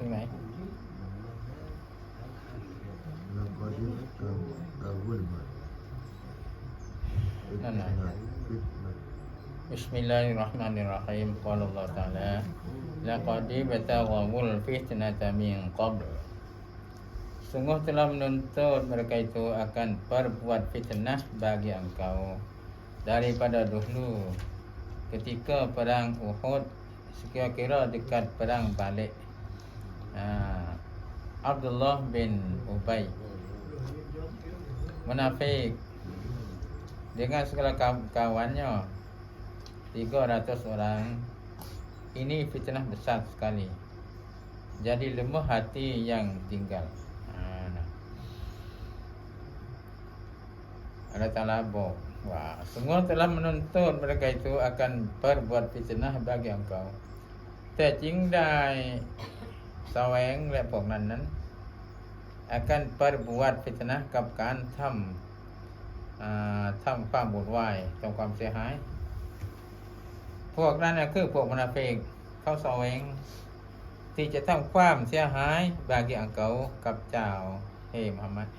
ถึงไหน لقد أظلمت نعم. فتنة بسم الله الرحمن الرحيم قال الله تعالى لقد ابتغوا الفتنة من قبل Sungguh telah menuntut mereka itu akan perbuat fitnah bagi engkau daripada dahulu ketika perang Uhud sekira-kira dekat perang balik uh, Abdullah bin Ubay munafik dengan segala kaw- kawannya 300 orang ini fitnah besar sekali jadi lemah hati yang tinggal ha, nah. Allah Ta'ala bo Wah, semua telah menuntut mereka itu akan berbuat fitnah bagi engkau แต่จริงได้ แสวงและพวกนั้นนั้น akan berbuat fitnah กับการทำทำความบุญวายทำความเสียหาย พวกนั้นคือพวกมนาเฟกเขาแสวง ที่จะทำความเสียหายบางอย่างเก่ากับเจ้าเฮมฮัมมัด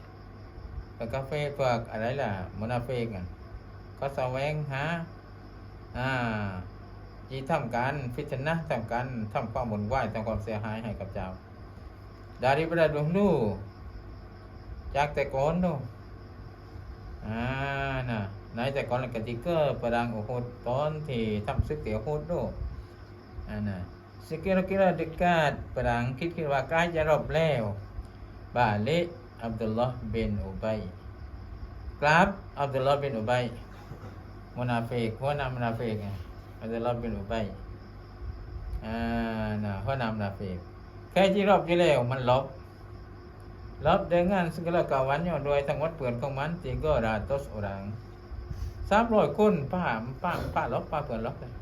แล้วก็เฟพวกอะไรล่ะมนาเฟกอะเขาแสวงหาอ่า อีทำการพิจารณาทำการทำความบุญไหวทำความเสียหายให้กับเจ้า ดาริประดวงนู่จากแต่ก่อนนู่อ่านะนายแต่ก่อนกติเกอร์ประดังโอโหดตอนที่ทำซึกเตียวโหดนู่อ่านะสกิลกิลดึกาดประดังคิดคิดว่าใกล้จะรบแล้วบาเลอับดุลลอฮ์เบนอุบัยกราบอับดุลลอฮ์เบนอุบัยมุนาเฟกหัวหน้ามุนาเฟกไง มันจะรับเป็นหรือไปอ่านะข้อนำนาเฟกแค่ที่รอบที่แล้วมันลบลบได้งานสกุลกาวันย่อโดยทั้งวัดเปลือนของมันจีก็ราตสอรังสามร้อยคนป้าป้าป้าลบป้าเปลือนลบเลย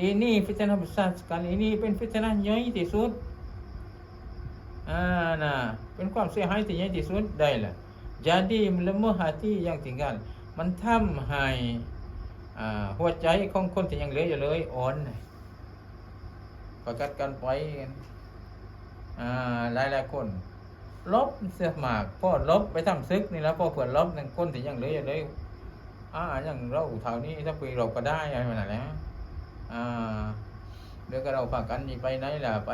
อินี่พิจารณาบุษาสกันอินี่เป็นพิจารณาย่อยที่สุดอ่านะเป็นความเสียหายที่ย่อยที่สุดได้ละ jadi melemah hati yang tinggal mentam hai หัวใจของคนที่ยังเหลืออยู่เลยอ่อนประกัดกันไปกันอ่าหลายคนลบเสียหมากพ่อลบไปทำซึกนี่แล้วพ่อเผื่อลบหนึ่งคนที่ยังเหลืออยู่เลยอ่าอย่างเราเท่านี้ถ้าไปเราก็ได้อะไรมาแล้วอ่าเดี๋ยวก็เราฝากกันนี่ไปไหนล่ะไป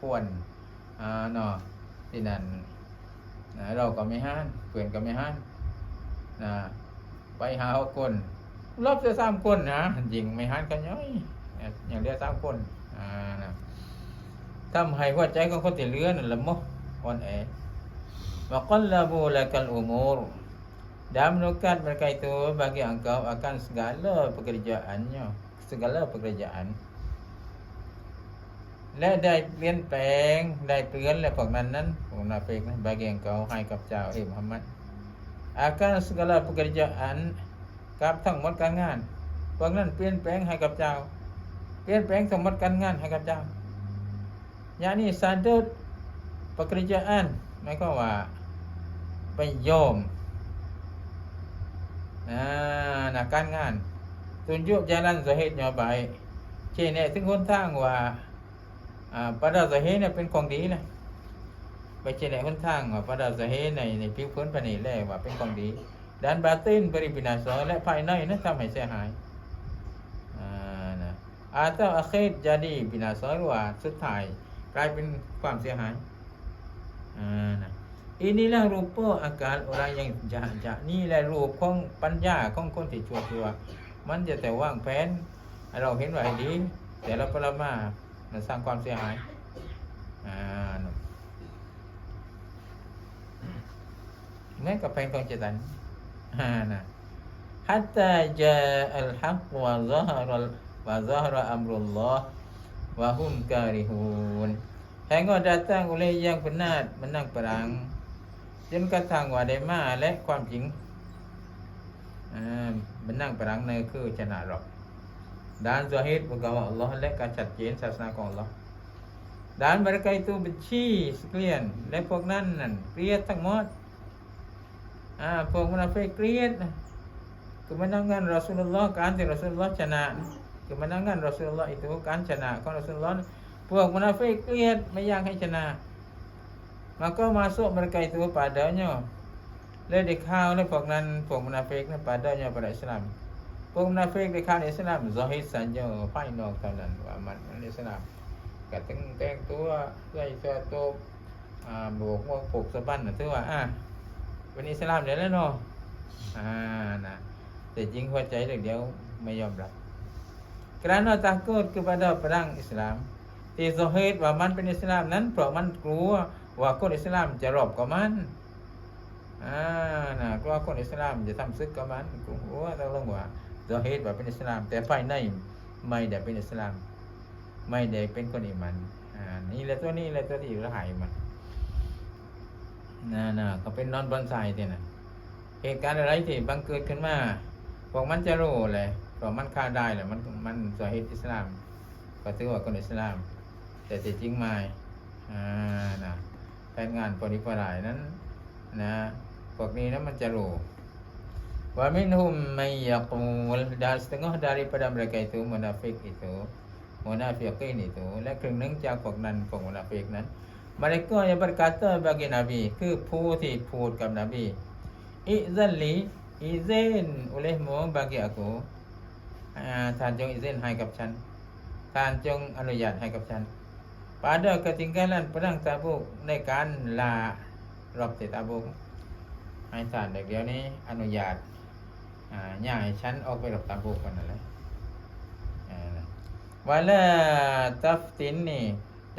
ควรอ่าเนาะที่นั่นเราก็ไม่ห้านเพื่อนก็ไม่ห้านนะไปหาคน ลบเสียสามคนนะยิงไม่ห้านกันย้อยอย่างเดียวสามคนอ่านะทำให้หัวใจของคนที่เลือนั่นละมั้ on air Waqallabu lakal umur Dan menukat mereka itu bagi engkau akan segala pekerjaannya Segala pekerjaan และได้เปลี่ยนแปลงได้เตือนและพวกนั้นนั้นพวกนาเฟกนะ bagi engkau ให้กับเจ้าเอ้มุฮัมมัด akan segala pekerjaan กั บทั้งหมดการงานเพวกนั้นเปลี่ยนแปลงให้กับเจ้า เปลี่ยนแปลงทั้งหมดการงานให้กับเจ้า yani sadut pekerjaan หมายความว่าไปโยมอนะการงาน tunjuk jalan zahirnya baik ชี้แนะถึงหนทางว่าอ่า pada zahir เนี่ยเป็นของดีนะไปเชี้แนะหนทางว่า pada zahir ในในผิวเผินภายในแลว่าเป็นของดี ด้านบาตินปริบินาสองและภายในนั้ทำให้เสียหายอาตาอาเคดยาดีบินาสอยว่าสุดท้ายกลายเป็นความเสียหายอินี่ละรูปโปอาการอะไรอย่างจะจะนี่แหละรูปของปัญญาของคนติดชัวตัว มันจะแต่ว่างแผนเราเห็นว่าดี แต่เราปรมาสร้างความเสียหายแม้กับแพงทองเจตัน ห้านะ حتى جاء الحف وظهر ال وظهر أمر الله وهم كارهون. แห่งก็จะตั้งอุเลยังเนนาดมันนั่งปรังจนกระทั่งว่าได้มาและความจริงมันนั่งปรังในคือชนะหรอกด้านซอฮิดบอกว่าอัลลอฮ์และการชัดเจนศาสนาของอัลลอฮ์ด้านบรรกายตัวบัญชีสเกลียนและพวกนั้นนั่นเกลียดทั้งหมด พวกมุนาฟกเรียด kemenangan Rasulullah การที่ Rasulullah ชนะ kemenangan Rasulullah ทธิการชนะของ Rasulullah พวกมุนาฟกเรียดไม่อยากให้ชนะ maka masuk mereka itu padanya เละเด็กข้าวเล่พวกนั้นพวกมุนาฟกนั่น padanya ย่อประอิสลามพวกมุนาฟกเด็กข้าวในอิสลามซอฮิดสัญญาภายนอกเท่นั้นว่ามันในอิสลามก็ตึงแต่งตัวใส่เสื้อตัวอ่าบวกว่าผูกสะบั้นถือว่าอ่า เป็นอิสลามเดี๋ยวแล้วเนาะอ่านะแต่จริงหัวใจเดียวไม่ยอมรับ kerana takut kepada perang Islam ที่ซอฮิดว่ามันเป็นอิสลามนั้น เพราะมันกลัวว่าคนอิสลามจะรบกับมันอ่านะกลัวคนอิสลามจะทำศึกกับมันกลัวต้องลงว่าซอฮิดว่าเป็นอิสลาม แต่ภายในไม่ได้เป็นอิสลาม ไม่ได้เป็นคนอิมันอ่านี่แหละตัวนี้แหละตัวที่ละหายมัน นะนะก็เป็นนอนบอนไซที่นะเหตุการณ์อะไรที่บังเกิดขึ้นมาพวกมันจะรู้เลยเพราะมันฆ่าได้แหละมันมันซอฮิดอิสลามก็ถือว่าคนอิสลาม แต่จริงไม่อ่านะแผนงานปริปรายนั้น นะพวกนี้นะมันจะรู้ว่ามินหุมไม่ยากูลดา setengah daripada mereka itu munafik itu munafikin itu และครึ่งหนึ่งจากพวกนั้นพวกมุนาฟิกนั้น mereka yang berkata bagi Nabi คือผู้ที่พูดกับนบีอิซันลีอิเซน olehmu bagi aku อ่าท่านจงอิเซนให้กับฉันท่านจงอนุญาตให้กับฉัน pada ketinggalan perang Tabuk ในการลารบที่ตาบุกให้ท่านเด็กเดียวนี้อนุญาตอ่าย่าให้ฉันออกไปรบตาบุกกันนั่นแหละอ่านะวะลาตัฟตินนี่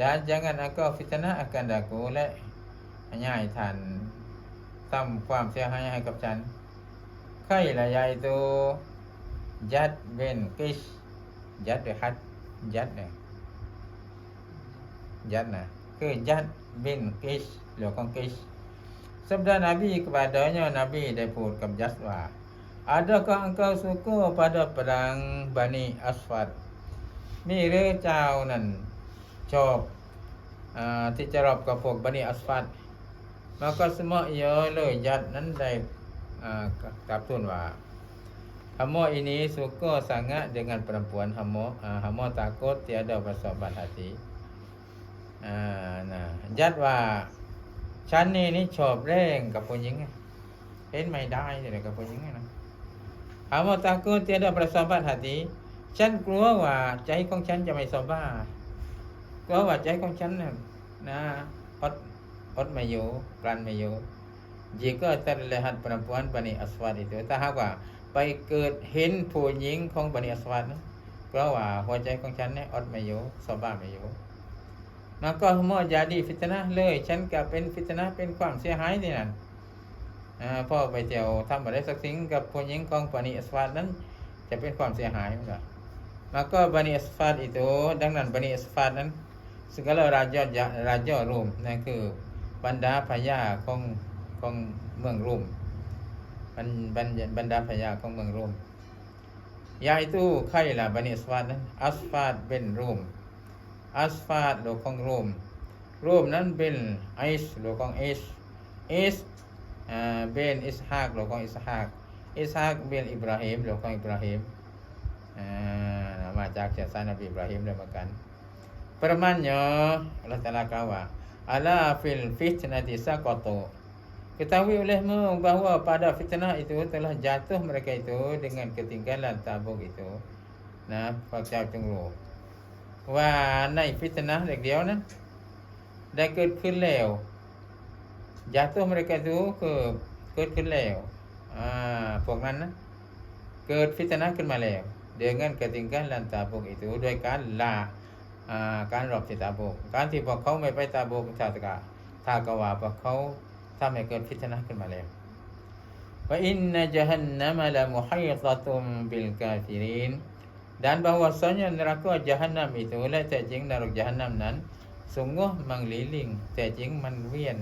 dan jangan engkau fitnah akan aku และย่าให้ท่านทำความเสียหายให้กับฉันใครละยายตัวจัดเบนกิชจัดหรือฮัดจัดเนี่ย Jad nah. Ke Jad bin Kish, lokong Kish. Sabda Nabi kepadanya, Nabi dia pun ke Jad ว่า Adakah engkau suka pada perang Bani Asfad นี่หรือเจ้านั่นชอบอที่จะรบกับพวกบันิอัสฟัด maka semua ia le jad นั้นได้กับทูลว่า Hamo ini suka sangat dengan perempuan Hamo uh, Hamo takut tiada bersahabat hati อ่านะยัดว่าฉันนี่นี่ชอบเร่งกับผู้หญิงเห็นไม่ได้เลยกับผู้หญิงนะถามว่าตากูเตียดประสบบัติหาตีฉันกลัวว่าใจของฉันจะไม่สบาย กลัวว่าใจของฉันน่ะนะอดอดไม่อยู่กลั้นไม่อยู่ jika terlihat perempuan Bani Aswad itu ถ้าหากว่าไปเกิดเห็นผู้หญิงของบันิอสวัดนะเพราะว่าหัวใจของฉันเนี่ยอดไม่อยู่สบายไม่อยู่ maka semua jadi fitnah เลย ฉันก็เป็นฟิตนะเป็นความเสียหายนี่นั่นพ่อไปเที่ยวทำอะไรสักสิ่งกับผู้หญิงของบานิอัสฟาดนั้น จะเป็นความเสียหายมั้ง maka bani asfad itu ดังนั้นบานิอั สฟาดนั้น segala raja raja Rom นั่นคือบรรดาพญาของของเมืองโรมบรรบรรบรรดาพญาของเมืองโรม yaitu ใครล่ะบานิสฟาดนั้นอัสฟาดเป็นโรมอัสฟาดโลกของโรมโรมนั้นเป็นไอซ์โลกของเอสเอสอ่าเป็นอิสฮากโลกของอิสฮากอิสฮากเป็นอิบราฮิมโลกของอิบราฮิมมาจากเชื้อสายนบีอิบราฮิมเลยเหมือนกัน Permannya Allah Ta'ala kawa Ala fil fitnati saqatu Ketahui olehmu bahawa pada fitnah itu telah jatuh mereka itu dengan ketinggalan tabuk itu. Nah, Pak Xiao Chung Lu. ว่าในฟิตนะห์เด็กเดียวนั้นได้เกิดขึ้นแล้วยาตัวอเมริกาดูคือเกิดขึ้นแล้วอ่าพวกนั้นนะเกิดฟิตนะห์ขึ้นมาแล้ว dengan ketinggalan tabuk itu โดย การลอการรบที่ตาบก การที่พวกเขาไม่ไปตาบกชาติกาถ้ากว่าพวกเขาทำให้เกิดฟิตนะห์ขึ้นมาแล้วว่าอินนจฮันนัมละมุฮิตะตุมบิลกาฟิริน dan bahwasanya neraka jahanam itu และแต่จริงนรก jahanam นั้น sungguh mengeliling แต่จริงมันเวียน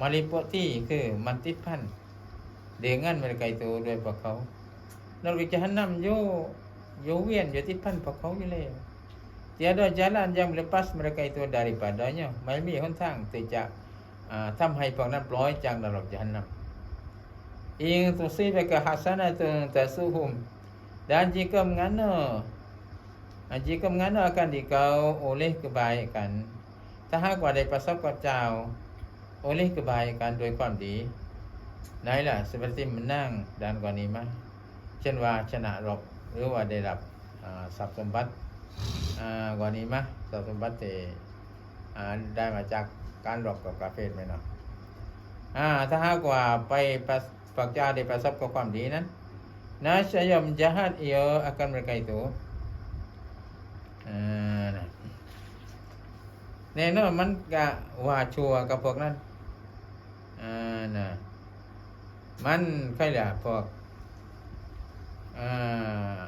meliputi คือมันติดพัน dengan mereka itu ด้วยพวกเขานรก jahanam อยู่อยู่เวียนอยู่ติดพันพวกเขาอยู่แล้ว tiada jalan yang melepas mereka itu daripadanya ไม่มีหนทางที่จะอ่าทำให้พวกนั้นปล่อยจากนรก jahanam in tusibaka hasanatun tasuhum dan jika mengana Jika mengana akan dikau oleh kebaikan ถ้าหากว่าได้ประสบกับเจ้า oleh kebaikan โดยความดีไหนล่ะ seperti menang dan ghanimah เช่นว่าชนะรบหรือว่าได้รับอ่าทรัพย์สมบัติอ่าก ว่านี้มะทรัพย์สมบัติอ่าได้มาจากการรบกับกาเฟรไหมเนาะอ่าถ้าหากว่าไปประฝักเจ้าได้ประสบกับความดีนั้นนะชยม jahat ia akan mereka itu อ่านแน่นอนมันกะว่าชัวกับพวกนั้นอ่านะมันใครล่ะพวกอ่า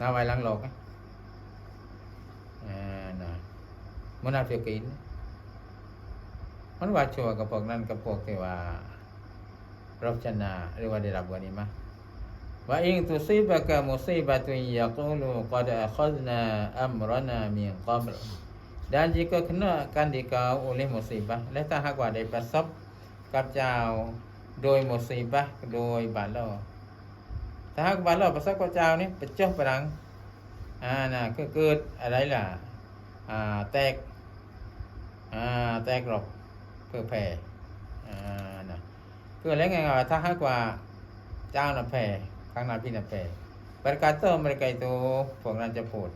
นาไว้หลังโลอกนะอ่านะ มุนาฟิกินมันว่าชัวกับพวกนั้นกับพวกที่ว่ารับชนะหรือว่าได้รับว่านี้มาว่าอิงตุซีบะกะมุซีบะตุนยะกูลูกอดอัคซนาอัมรนามิน qabl dan jika kena akan dikau oleh musibah และถ้าหากว่าได้ประสบกับเจ้าโดยมุซีบะโดยบาลอถ้าหากบาลอประสบกับเจ้านี่เป็นเจ้าประดังอ่านะก็เกิดอะไรล่ะอ่าแตก อ่าแตกหรอกเพื่อแผ่อ่านะคืออะไรไงว่าถ้าหากว่าเจ้าน่ะแผ่ข้างหน้าพี่น่ะแผ่ berkata mereka itu พวกนั้นจะพูด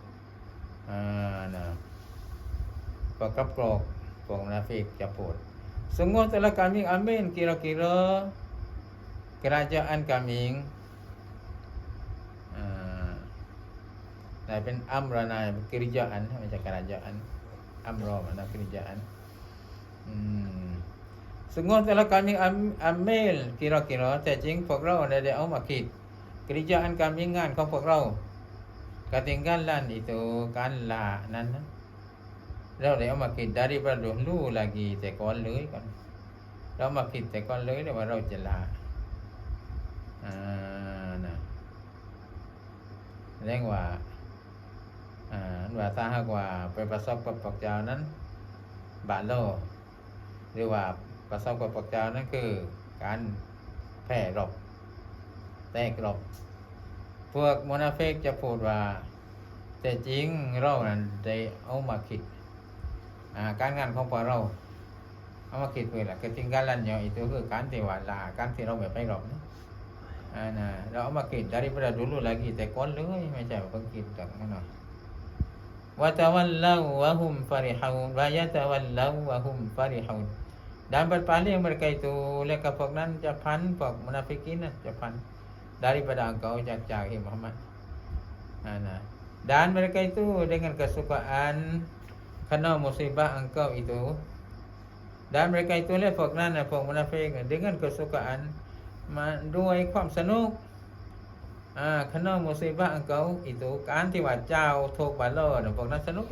อ่านะพวกกับกรอกพวกนาฟิกจะพูด Sungguh telah kami amin kira-kira kerajaan kami อ่าแต่เป็นอัมรนายกิริยาอันไม่ใช่การจาอัน นะกิริยานอืม Sungguh telah kami am, ambil kira-kira แต่จริงพวกเราได้ได้เอามาคิด kerjaan kami งานของพวกเรา ketinggalan itu การลานั้นนะเราได้เอามาคิด daripada dulu lagi แต่ก่อนเลยก่อนเรามาคิดแต่ก่อนเลยว่าเราจะลาอ่านะเรียกว่า ว่าถ้าหากว่าไปประสบกับพระเจ้านั้น บาโลหรือว่าประสบกับพระเจ้านั้นคือการแผ่รบแตกรบพวกมนาเฟกจะพูดว่า แต่จริงเรานั้นได้เอามาคิดการงานของพวกเราเอามาคิดเพื่อละ ketinggalan nya itu คือการที่ว่าลาการที่เราไม่ไปรบนะอ่านะเราเอามาคิด daripada dulu lagi แต่ก่อนเลยไม่ใช่ว่าเพิ่งคิดจากนั้นเนาะวะตะวัลลาวะฮุมฟาริฮูนวะยะตะวัลลาวะฮุมฟาริฮูน dan berpaling mereka itu oleh pok nan japan pok munafikin nah, japan daripada engkau jak Muhammad nah, nah. dan mereka itu dengan kesukaan karena musibah engkau itu dan mereka itu oleh pok nan pok munafik dengan kesukaan มาด้วยความสนุก อ่าขนมมุสีบ้าเกาอีตูการที่ว่าเจ้าถูกบาลอนะพวกนั้นสนุก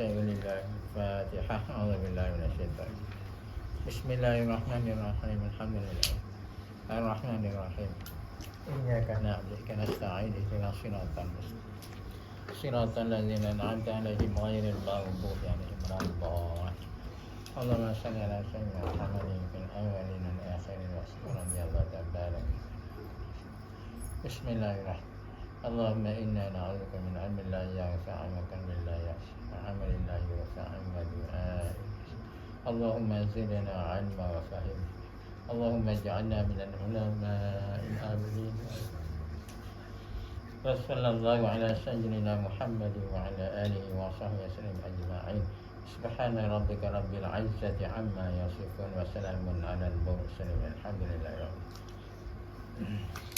شيء لله الفاتحة أعوذ بالله من الشيطان. بسم الله الرحمن الرحيم. الحمد لله. الرحمن الرحيم. إياك نعبد نستعين اهدنا الصراط المستقيم. صراط الذين أنعمت عليهم غير المغضوب عليهم ولا الضالين. اللهم صل على سيدنا محمد في الأولين والآخرين وصل رضي الله تعالى بسم الله الرحمن اللهم إنا نعوذ من علم لا ينفع وقلب لا يخشى وعمل لا ينفع ودعاء اللهم زدنا علما وفهما. اللهم اجعلنا من العلماء العاملين. وصلى الله على سيدنا محمد وعلى آله وصحبه وسلم أجمعين. سبحان ربك رب العزة عما يصفون وسلام على المرسلين الحمد لله رب العالمين.